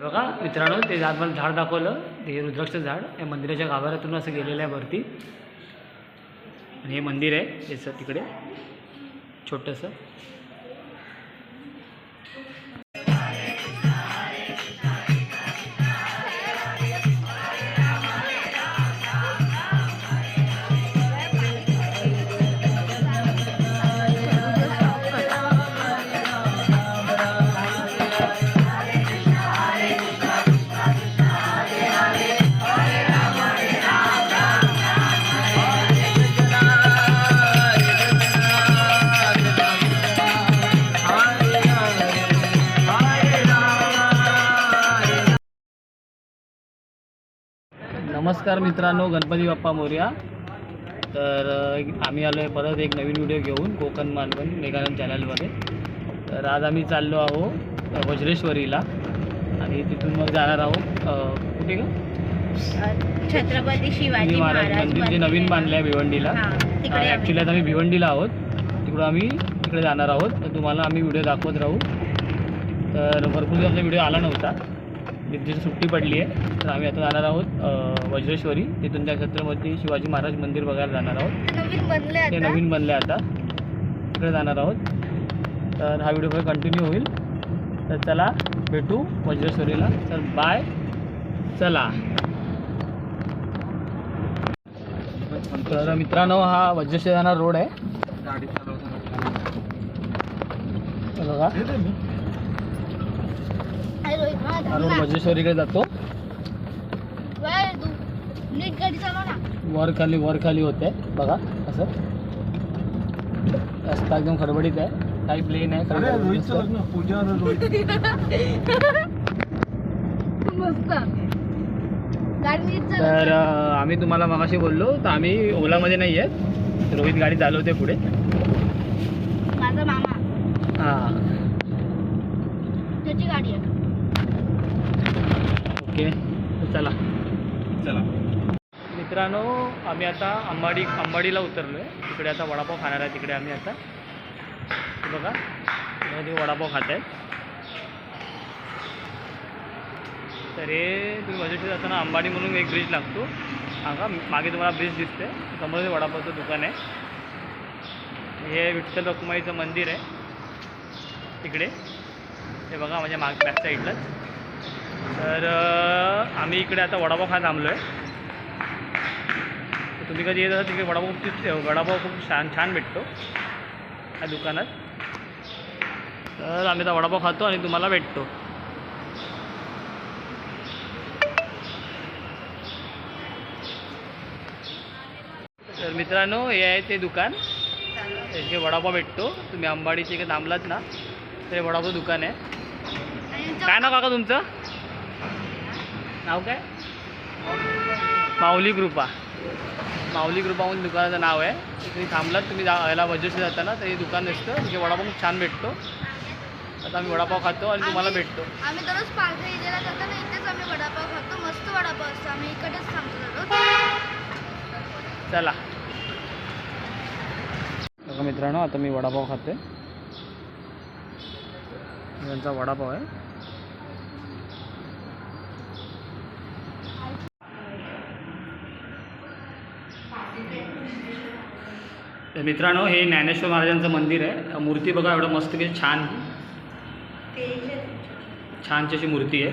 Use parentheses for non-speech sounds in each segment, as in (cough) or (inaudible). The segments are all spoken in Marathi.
बघा मित्रांनो ते झाड मला झाड दाखवलं. ते रुद्राक्ष झाड या मंदिराच्या गाभाऱ्यातून असं गेलेलं आहे वरती. आणि हे मंदिर आहे त्याचं तिकडे छोटंसं. नमस्कार मित्रांनो गणपती बाप्पा मोर्या. तर आम्ही आलो आहे परत एक नवीन व्हिडिओ घेऊन कोकण मालवण मेघालय चॅनलमध्ये तर आज आम्ही चाललो आहोत अ, वज्रेश्वरीला. आणि तिथून मग जाणार आहोत कुठे का छत्रपती शिवाजी महाराज मंदिर. जे नवीन बांधलं आहे भिवंडीला. तिकडे ॲक्च्युली आता आम्ही भिवंडीला आहोत. तिकडून आम्ही तिकडे जाणार आहोत. तर तुम्हाला आम्ही व्हिडिओ दाखवत राहू. तर भरपूर दिवसाचा व्हिडिओ आला नव्हता. विद्युत सुट्टी पडली आहे. तर आम्ही आता जाणार आहोत वज्रेश्वरी. तिथून त्या छत्रपती शिवाजी महाराज मंदिर बघायला जाणार आहोत. नवीन बनले ते आता. नवीन बनले आता. तिकडे जाणार आहोत. तर हा व्हिडिओ कंटिन्यू होईल. तर चला भेटू वज्रेश्वरीला. तर बाय चला. तर मित्रांनो हा वज्रेश्वरी जाणार रोड आहे. हे बघा. वज्रेश्वरीकडे जातो. वर तू नीट गाडी चालव ना. वर खाली वर खाली होते. बघा असं. रस्ता एकदम खडबडीत आहे. काही प्लेन आहे तर आम्ही तुम्हाला मगाशी बोललो तर आम्ही ओलामध्ये नाही आहेत रोहित गाडी चालवते पुढे. माझा मामा. हां. त्याची गाडी आहे. ओके चला. चला. मित्रांनो आम्ही आता अंबाडी अंबाडीला उतरलो आहे तिकडे आता वडापाव खाणार आहे तिकडे आम्ही आता. बघा इकडे ते वडापाव खात आहेत. तर हे तुम्ही बजेट जाताना अंबाडी म्हणून एक ब्रिज लागतो. हा मागे तुम्हाला ब्रिज दिसते समोर हे वडापावचं दुकान आहे. हे विठ्ठल रखुमाईचं मंदिर आहे. तिकडे. हे बघा माझ्या माग बॅक साईडलाच तर आम्ही इकडे आता वडापाव खात थांबलो आहे तुम्ही कधी येत असाल तिकडे वडापाव खूप वडापाव खूप छान छान भेटतो. या दुकानात. तर आम्ही आता वडापाव खातो आणि तुम्हाला भेटतो. तर मित्रांनो हे आहे ते दुकान. इथे वडापाव भेटतो. तुम्ही अंबाडीचे इकडे थांबलात ना तर हे वडापाव दुकान आहे. काय नाव काका तुमचं? नाव काय? माऊली कृपा. माऊली कृपा म्हणून दुकानाचं नाव आहे. तुम्ही थांबलात तुम्ही जा याला वजेशी जाताना तर हे दुकान दिसतं. तिथे वडापाव खूप छान भेटतो. आता आम्ही वडापाव खातो आणि तुम्हाला भेटतो. आम्ही दररोज पालघर इथेला जातो ना इथेच आम्ही वडापाव खातो. मस्त वडापाव असतो. आम्ही इकडेच थांबतो दररोज. चला. बघा मित्रांनो आता मी वडापाव खाते यांचा वडापाव आहे. तर मित्रांनो हे ज्ञानेश्वर महाराजांचं मंदिर आहे. मूर्ती बघा एवढं मस्त की छान छानची अशी मूर्ती आहे.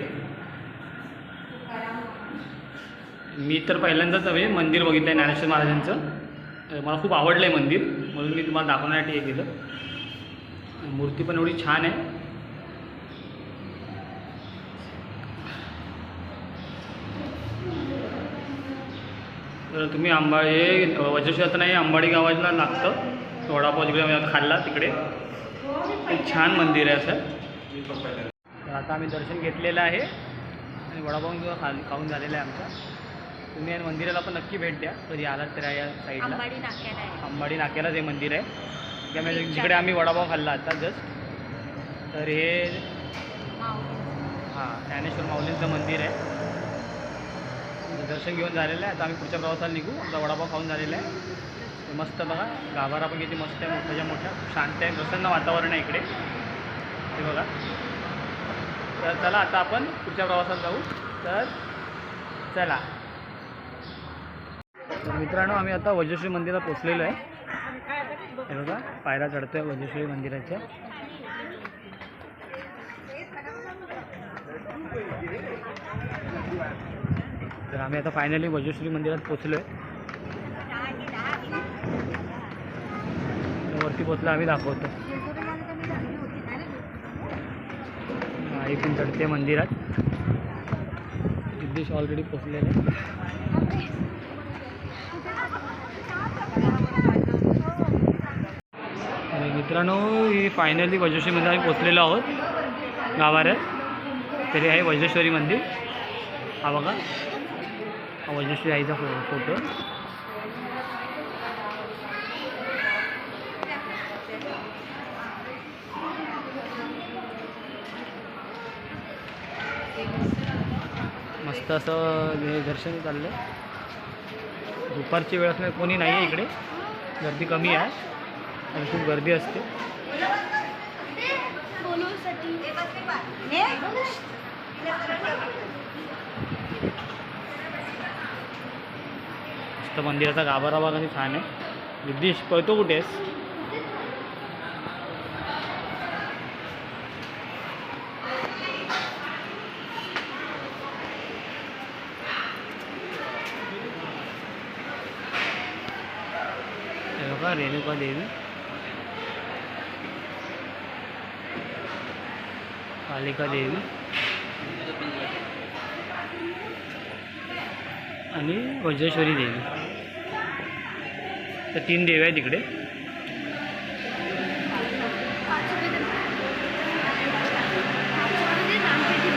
मी तर पहिल्यांदाच म्हणजे मंदिर बघितलं आहे ज्ञानेश्वर महाराजांचं. मला खूप आवडलं आहे मंदिर म्हणून मी तुम्हाला दाखवण्यासाठी हे केलं. मूर्ती पण एवढी छान आहे. तर तुम्ही आंबा हे वज्रेश्वर नाही अंबाडी गावाला लागतं. वडापाव जिकडे खाल्ला तिकडे. एक छान मंदिर आहे असं. तर आता आम्ही दर्शन घेतलेलं आहे. आणि वडापाव खा खाऊन झालेला आहे आमचा. तुम्ही या मंदिराला पण नक्की भेट द्या. कधी आलात तर या साईडला. अंबाडी नाक्याला हे मंदिर आहे. त्यामुळे जिकडे आम्ही वडापाव खाल्ला आता जस्ट. तर हे हां ज्ञानेश्वर माऊलींचं मंदिर आहे. दर्शन घेऊन झालेलं आहे. आता आम्ही पुढच्या प्रवासाला निघू. आमचा वडापाव खाऊन झालेला आहे. मस्त बघा गाभारा पण किती मस्त आहे मोठ्याच्या मोठ्या. शांत आहे प्रसन्न वातावरण आहे इकडे. हे बघा. तर चला आता आपण पुढच्या प्रवासात जाऊ. तर चला. तर मित्रांनो आम्ही आता वज्रश्री मंदिरात पोचलेलो आहे. हे बघा पायऱ्या चढतोय वज्रश्री मंदिराच्या. तर आम्ही आता फायनली वज्रेश्वरी मंदिरात पोचलो आहे वरती पोचला आम्ही दाखवतो. आई पण चढते मंदिरात. सिद्धेश ऑलरेडी पोचलेले आहे. आणि मित्रांनो ही फायनली वज्रेश्वरीमध्ये आम्ही पोचलेलो आहोत गावाऱ्यात. तरी आहे वज्रेश्वरी मंदिर. हा बघा. हा वज्रेश्वरी आईचा फो फोटो. मस्त असं हे दर्शन चाललं दुपारची वेळ असल्याने कोणी नाही आहे इकडे. गर्दी कमी आहे. आणि खूप गर्दी असते. मस्त मंदिराचा गाभारा भाग आणि छान आहे. जगदीश कळतो कुठे आहेस? रेणुका देवी. कालिका देवी. आणि वज्रेश्वरी देवी. तर तीन देवी आहेत तिकडे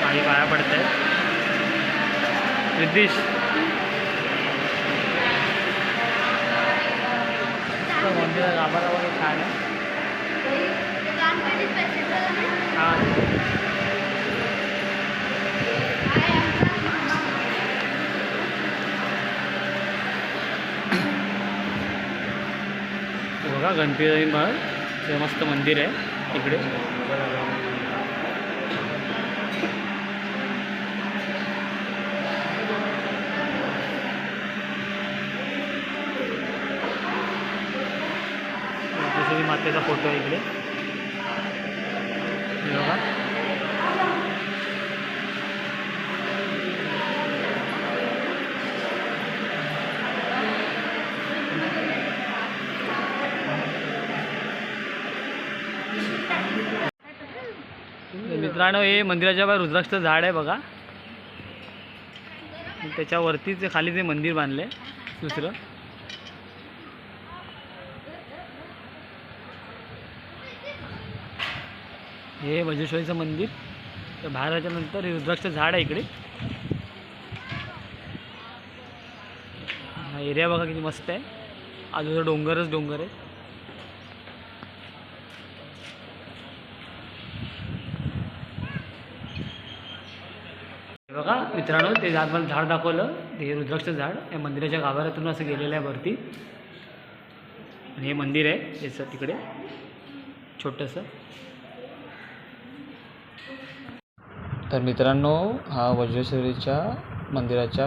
आणि पाया पडत आहेत रिद्धिश. मंदिरात गाभारा वगैरे छान आहे. हा हे बघा गणपती महाल हे मस्त मंदिर आहे इकडे. दुसरी मातेचा फोटो आहे इकडे हे बघा मित्रांनो हे मंदिराच्या बाहेर रुद्राक्षचं झाड आहे बघा. त्याच्यावरतीच खाली जे मंदिर बांधलं आहे दुसरं. हे वजेश्वरीचं मंदिर. तर बाहेर आल्याच्यानंतर हे रुद्राक्षचं झाड आहे इकडे. हा एरिया बघा किती मस्त आहे. आजूबाजूला डोंगरच डोंगर आहे बघा मित्रांनो ते झाड मला झाड दाखवलं. ते रुद्राक्षचं झाड या मंदिराच्या गाभाऱ्यातून असं गेलेलं आहे वरती. आणि हे मंदिर आहे याचं तिकडे. छोटंसं. तर मित्रांनो हा वज्रेश्वरीच्या मंदिराच्या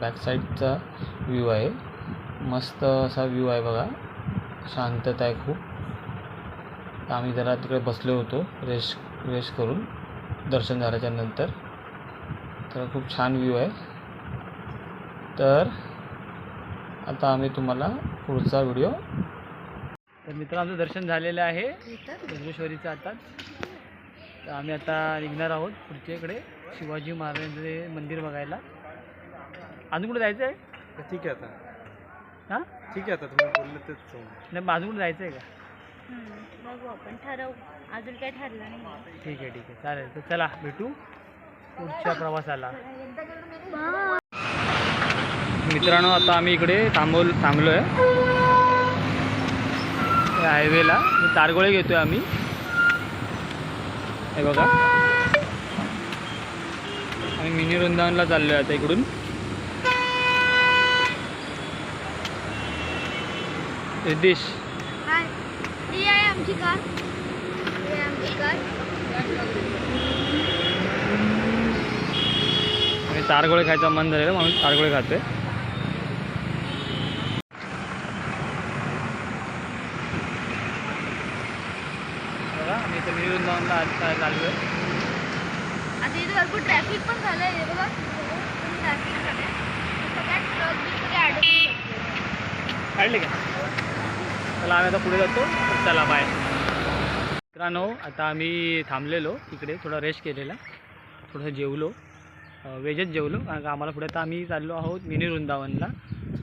बॅकसाईडचा व्ह्यू आहे. मस्त असा व्ह्यू आहे बघा. शांतता आहे खूप. आम्ही जरा तिकडे बसलो होतो रेस्ट रेस्ट करून दर्शन झाल्याच्यानंतर. तर खूप छान व्ह्यू आहे. तर आता आम्ही तुम्हाला पुढचा व्हिडिओ तर मित्रांचं दर्शन झालेलं आहे. वज्रेश्वरीचं आता. तर आम्ही आता निघणार आहोत पुढच्या इकडे शिवाजी महाराजांचे मंदिर बघायला. अजून कुठे जायचं आहे तर ठीक आहे आता. हां? ठीक आहे आता तुम्ही बोलले तेच. नाही अजून कुठे जायचं आहे का बघू आपण. ठरवू. अजून काही ठरलं नाही. ठीक आहे ठीक आहे. चालेल तर चला भेटू. पुढच्या प्रवासाला. मित्रांनो आता आम्ही इकडे थांबवल थांबलो आहे हायवेला तारगोळे घेतोय आम्ही. हे बघा. आम्ही मिनी वृंदावनला चाललो आहे आता इकडून. रिद्धेश हाय ही आहे आमची कार ही आहे आमची कार चारगोळे खायचा मन झालेलं म्हणून आता इथे भरपूर ट्रॅफिक पण बघा ट्रॅफिक सगळ्यात ट्रक अडकले काढले का? चला आम्ही आता पुढे जातो. चला बाय मित्रांनो आता आम्ही थांबलेलो इकडे थोडा रेस्ट केलेला. थोडंसं जेवलो. व्हेजच जेवलो. कारण का आम्हाला पुढे आता आम्ही चाललो आहोत मिनी वृंदावनला.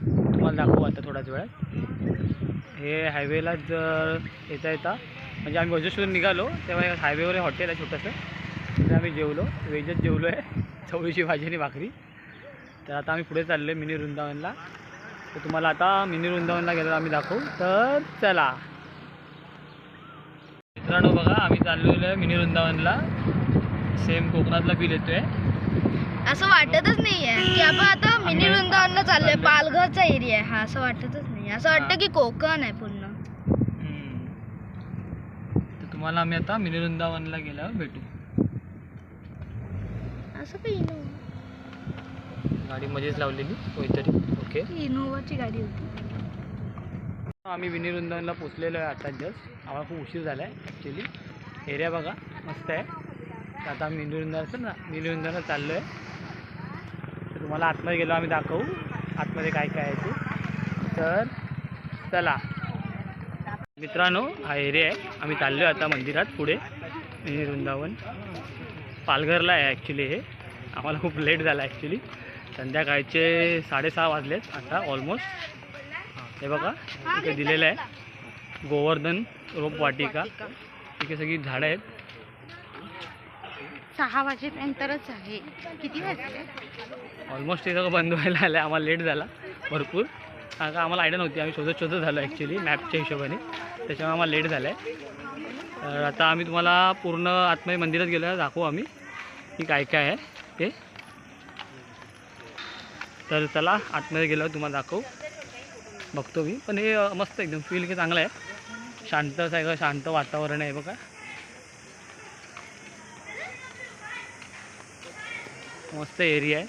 तुम्हाला दाखवू आता थोड्याच वेळात. हे हायवेला जर येता येता म्हणजे आम्ही वजेश्वरून निघालो तेव्हा हायवेवर हॉटेल आहे छोटंसं. तिथे आम्ही जेवलो. व्हेजच जेवलो आहे. (laughs) चवळीची भाजी आणि भाकरी. तर आता आम्ही पुढे चाललो आहे मिनी वृंदावनला. तर तुम्हाला आता मिनी वृंदावनला गेलो आम्ही दाखवू. तर चला. मित्रांनो बघा आम्ही चाललेलो आहे मिनी वृंदावनला. सेम कोकणातला फील येतोय. असं वाटतच नाहीये. की आपण आता मिनी वृंदावनला चाललोय पालघरचा एरिया आहे. हा असं वाटतच नाही असं वाटतं की कोकण आहे पूर्ण. तर तुम्हाला आम्ही आता मिनी वृंदावनला गेल्यावर भेटू. असं काही इनोवा गाडी मध्येच लावलेली कोणीतरी? ओके. इनोवाची गाडी होती. आम्ही मिनी वृंदावनला पोचलेलो आहे आता जस्ट आम्हाला खूप उशीर झाला आहे ॲक्च्युली एरिया बघा मस्त आहे. तर आता आम्ही मिनी वृंदावन ना मिनी वृंदावनला चाललो आहे तुम्हाला आतमध्ये गेलो आम्ही दाखवू आतमध्ये काय काय आहे ते. तर चला. मित्रांनो हा एरिया आहे. आम्ही चाललो आहे आता मंदिरात पुढे. वृंदावन पालघरला आहे ॲक्च्युली हे. आम्हाला खूप लेट झाला ॲक्च्युली संध्याकाळचे साडेसहा वाजलेत आता ऑलमोस्ट हे बघा इथे दिलेलं आहे. गोवर्धन रोपवाटिका. इथे सगळी झाडं आहेत. सहा वाजेपर्यंतच आहे. किती वाजले? ऑलमोस्ट हे सगळं बंद व्हायला आलं आहे आम्हाला लेट झाला भरपूर. कारण का आम्हाला आयडिया नव्हती. आम्ही शोधत शोधत झालो ॲक्च्युली मॅपच्या हिशोबाने. त्याच्यामुळे आम्हाला लेट झालं आहे तर आता आम्ही तुम्हाला पूर्ण आतमध्ये मंदिरात गेलो दाखवू आम्ही की काय काय आहे ते. तर चला आतमध्ये गेल्यावर तुम्हाला दाखवू. बघतो मी. पण हे मस्त एकदम फील की चांगलं आहे. शांत सगळं शांत वातावरण आहे बघा. मस्त एरिया आहे.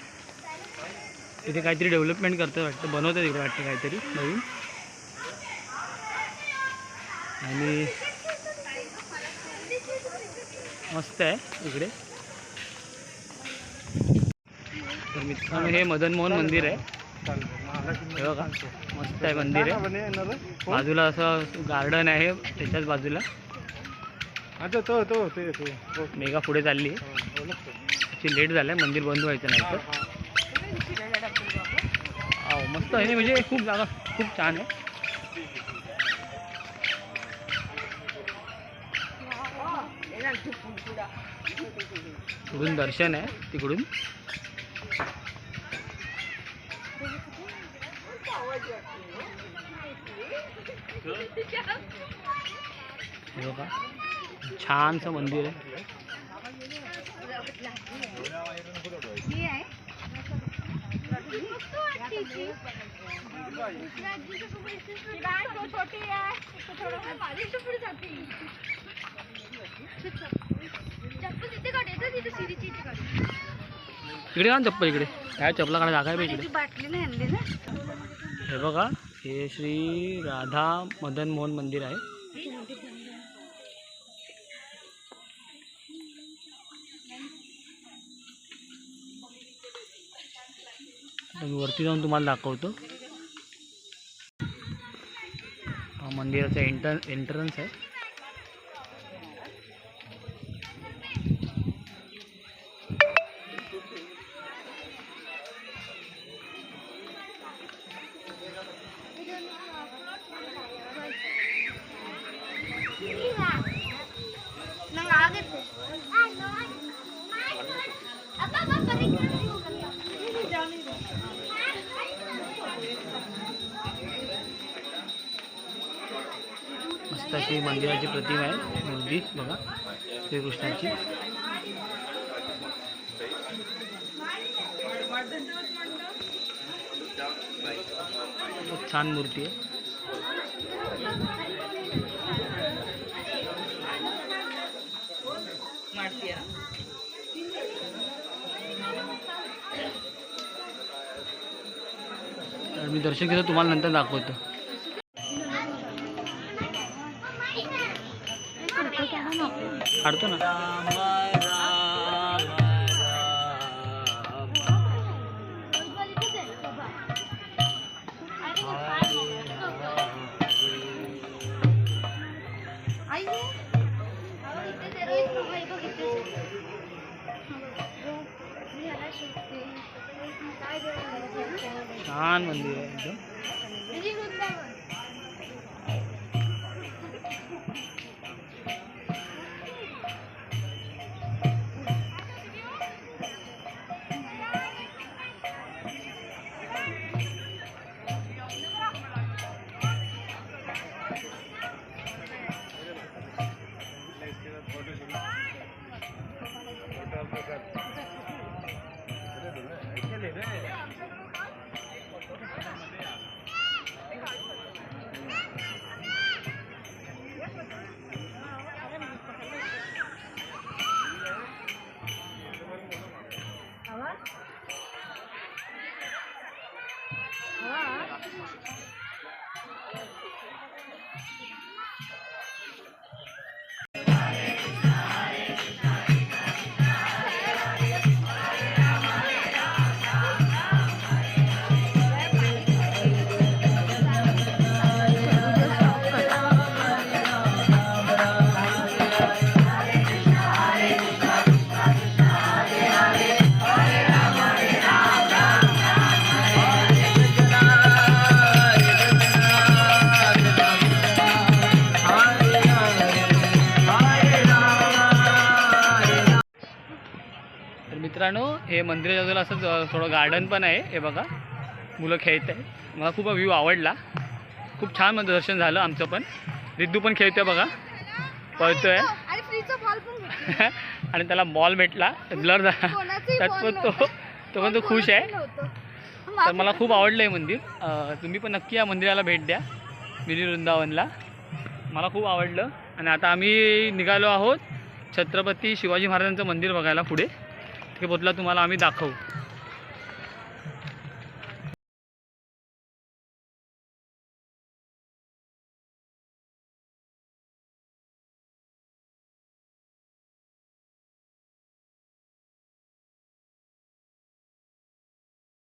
तिथे काहीतरी डेव्हलपमेंट करतं वाटतं. बनवतं तिकडे वाटतं काहीतरी नवीन. आणि मस्त आहे इकडे. तर मित्रांनो हे मदन मोहन मंदिर आहे. बघा मस्त आहे मंदिर आहे. बाजूला असं गार्डन आहे त्याच्याच बाजूला. अच्छा तो तो. मेगा पुढे चालली आहे. हो, लेट झालं आहे मंदिर बंद व्हायचं नाही तर. मस्त आहे म्हणजे खूप जागा खूप छान आहे. तिकडून दर्शन आहे तिकडून. हे बघा छानसं मंदिर आहे. इकडे का चप्पल इकडे. काय चपला काढा जागा आहे इकडे. बाटली नाही आणली ना हे बघा हे श्री राधा मदन मोहन मंदिर आहे. मी वरती जाऊन तुम्हाला दाखवतो. मंदिराचा एंटर एंट्रन्स आहे. ही मंदिराची प्रतिमा आहे. मूर्ती बघा श्रीकृष्णाची. खूप छान मूर्ती आहे. मी दर्शन केलं तुम्हाला नंतर दाखवतो. काय देवाला छान मंदिर आहे एकदम हे मंदिराच्या बाजूला असं ज- थोडं गार्डन पण आहे. हे बघा मुलं खेळत आहे मला खूप व्ह्यू आवडला. खूप छान म्हणजे दर्शन झालं आमचं पण. रिद्धू पण बघा. आणि फ्रीचा बॉल पण भेटला. (laughs) आणि त्याला बॉल भेटला. ब्लर झाला. त्यात पण तो. तो पण तो खुश आहे. तर मला खूप आवडलं आहे मंदिर. तुम्ही पण नक्की या मंदिराला भेट द्या. मिनी वृंदावनला. मला खूप आवडलं. आणि आता आम्ही निघालो आहोत छत्रपती शिवाजी महाराजांचं मंदिर बघायला पुढे. बाकी पोचला तुम्हाला आम्ही दाखवू.